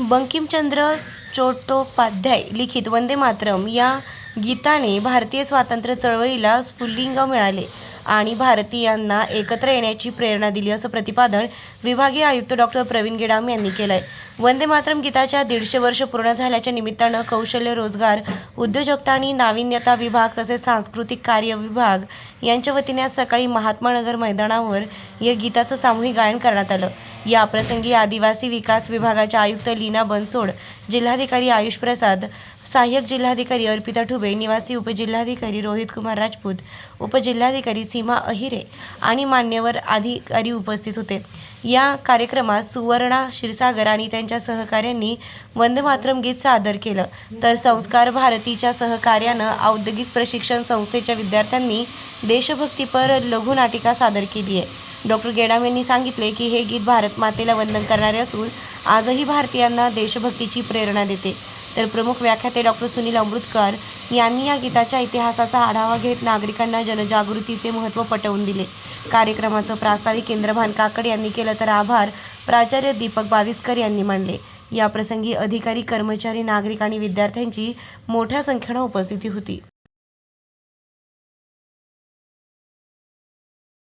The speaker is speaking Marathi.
बंकिमचंद्र चट्टोपाध्याय लिखित वंदे मातरम या गीताने भारतीय स्वातंत्र्य चळवळीला स्फुल्लिंग मिळाले आणि भारतीयांना एकत्र येण्याची प्रेरणा दिली असं प्रतिपादन विभागीय आयुक्त डॉक्टर प्रवीण गेडाम यांनी केलंय. वंदे मातरम गीताच्या दीडशे वर्ष पूर्ण झाल्याच्या निमित्तानं कौशल्य रोजगार उद्योजकता आणि नाविन्यता विभाग तसेच सांस्कृतिक कार्य विभाग यांच्या वतीने आज सकाळी महात्मानगर मैदानावर या गीताचं सामूहिक गायन करण्यात आलं. या प्रसंगी आदिवासी विकास विभागाच्या आयुक्त लीना बनसोड जिल्हाधिकारी आयुष प्रसाद सहाय्यक जिल्हाधिकारी अर्पिता ठुबे निवासी उपजिल्हाधिकारी रोहित कुमार राजपूत उपजिल्हाधिकारी सीमा अहिरे आणि मान्यवर अधिकारी उपस्थित होते. या कार्यक्रमात सुवर्णा क्षीरसागर आणि त्यांच्या सहकाऱ्यांनी वंदमातरम गीत सादर केलं. तर संस्कार भारतीच्या सहकार्यानं औद्योगिक प्रशिक्षण संस्थेच्या विद्यार्थ्यांनी देशभक्तीपर लघुनाटिका सादर केली आहे. डॉक्टर गेडाम यांनी सांगितले की हे गीत भारत मातेला वंदन करणारे असून आजही भारतीयांना देशभक्तीची प्रेरणा देते. तर प्रमुख व्याख्याते डॉक्टर सुनील अमृतकर यांनी या गीताच्या इतिहासाचा आढावा घेत नागरिकांना जनजागृतीचे महत्त्व पटवून दिले. कार्यक्रमाचं प्रास्ताविक केंद्रभान काकड यांनी केलं तर आभार प्राचार्य दीपक बाविस्कर यांनी मानले. या प्रसंगी अधिकारी कर्मचारी नागरिक आणि विद्यार्थ्यांची मोठ्या संख्येनं उपस्थिती होती.